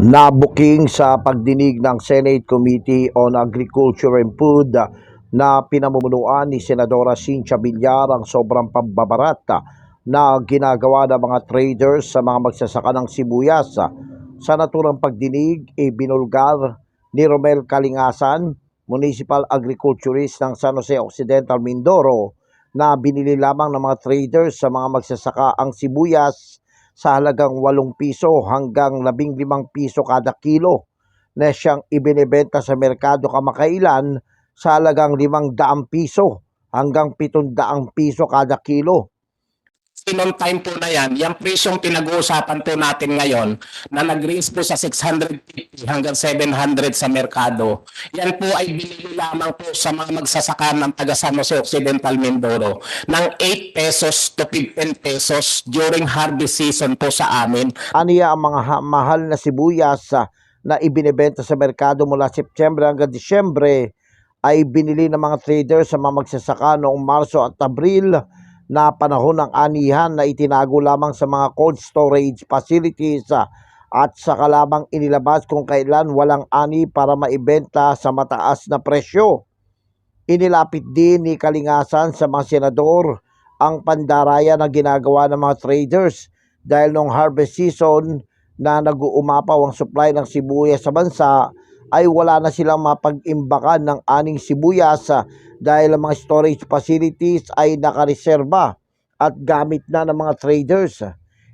nabuking sa pagdinig ng Senate Committee on Agriculture and Food na pinamumunuan ni Senadora Cynthia Villar ang sobrang pambabarat na ginagawa ng mga traders sa mga magsasaka ng sibuyas. Sa naturang pagdinig, ibinulgar ni Romel Kalingasan, Municipal Agriculturist ng San Jose Occidental, Mindoro, na binili lamang ng mga traders sa mga magsasaka ang sibuyas sa halagang 8 piso hanggang 15 piso kada kilo na siyang ibinebenta sa merkado kamakailan sa halagang 500 piso hanggang 700 piso kada kilo. Sinong time po na yan, yung presyong pinag-uusapan po natin ngayon na nag-range po sa 650 hanggang 700 sa merkado, yan po ay binili lamang po sa mga magsasaka ng taga San Jose Occidental Mindoro ng 8 pesos to 15 pesos during harvest season po sa amin. Aniya ang mga ha- mahal na sibuyas ah, na ibinebenta sa merkado mula September hanggang Disyembre ay binili ng mga traders sa mga magsasaka noong Marso at Abril na panahon ng anihan na itinago lamang sa mga cold storage facilities ah, at saka lamang inilabas kung kailan walang ani para maibenta sa mataas na presyo. Inilapit din ni Kalingasan sa mga senador ang pandaraya na ginagawa ng mga traders dahil nung harvest season na nag-uumapaw ang supply ng sibuyas sa bansa ay wala na silang mapag-imbakan ng aning sibuyas ah, dahil ang mga storage facilities ay nakareserba at gamit na ng mga traders.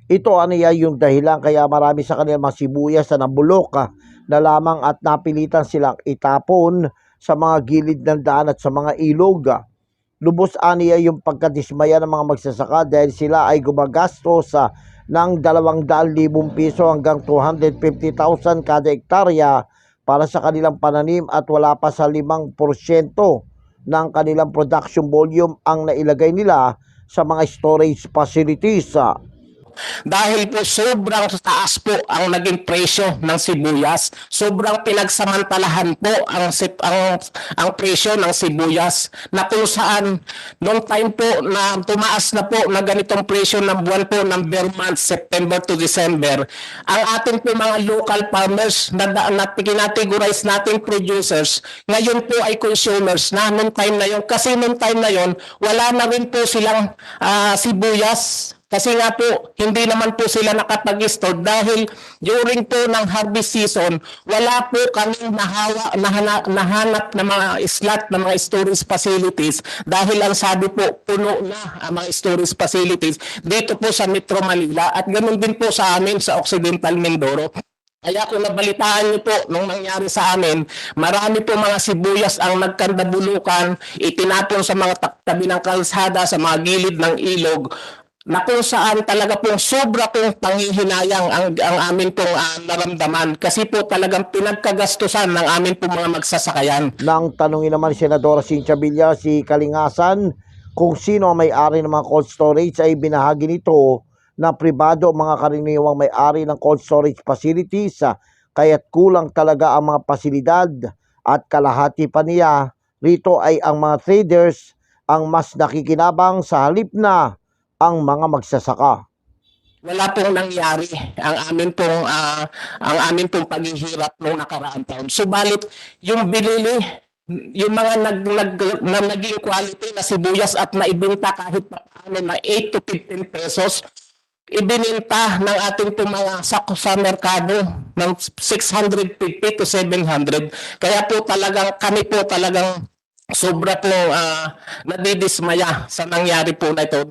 Ito aniya yung dahilan kaya marami sa kanilang mga sibuyas na nabulok ah, na lamang at napilitan silang itapon sa mga gilid ng daan at sa mga ilog. ah. Lubos aniya yung pagkadismaya ng mga magsasaka dahil sila ay gumagastos sa ng 200,000 piso hanggang 250,000 kada hektarya para sa kanilang pananim at wala pa sa 5% ng kanilang production volume ang nailagay nila sa mga storage facilities. Ah. Dahil po sobrang taas po ang naging presyo ng sibuyas. Sobrang pinagsamantalahan po ang, ang, ang presyo ng sibuyas na kung saan noong time po na tumaas na po na ganitong presyo ng buwan po ng bare month, September to December, ang ating po mga local farmers na, na, na kinategorize nating producers, ngayon po ay consumers na noong time na yon. Kasi noong time na yon, wala na rin po silang ah, sibuyas kasi nga po, hindi naman po sila nakapag-store dahil during po ng harvest season, wala po kaming nahawa, nahana, nahanap na mga slot na mga storage facilities. Dahil ang sabi po, puno na ang mga storage facilities dito po sa Metro Manila. At ganoon din po sa amin sa Occidental Mindoro. Kaya kung nabalitaan niyo po nung nangyari sa amin, marami po mga sibuyas ang nagkandabulukan, itinapon sa mga tabi ng kalsada, sa mga gilid ng ilog, na kung saan talaga pong sobra pong panghihinayang ang, ang amin pong ah, naramdaman. Kasi po talagang pinagkagastusan ng amin pong mga magsasakayan. Nang tanungin naman ni Senadora Cynthia Villar si Kalingasan kung sino ang may-ari ng mga cold storage ay binahagi nito na pribado mga karaniwang may-ari ng cold storage facilities. Kaya't kulang talaga ang mga pasilidad at kalahati pa niya. Rito ay ang mga traders ang mas nakikinabang sa halip na ang mga magsasaka. Wala pong nangyari ang amin pong ah, ang amin pong paghihirap noong nakaraang taon. Subalit yung binili yung mga nag, nag, na naging quality na sibuyas at naibenta kahit pa paano na 8 to 15 pesos, ibininta ng ating pong mga sa, sa merkado ng 650 to 700. Kaya po talagang kami po talagang sobra po ah, nadidismaya sa nangyari po na ito.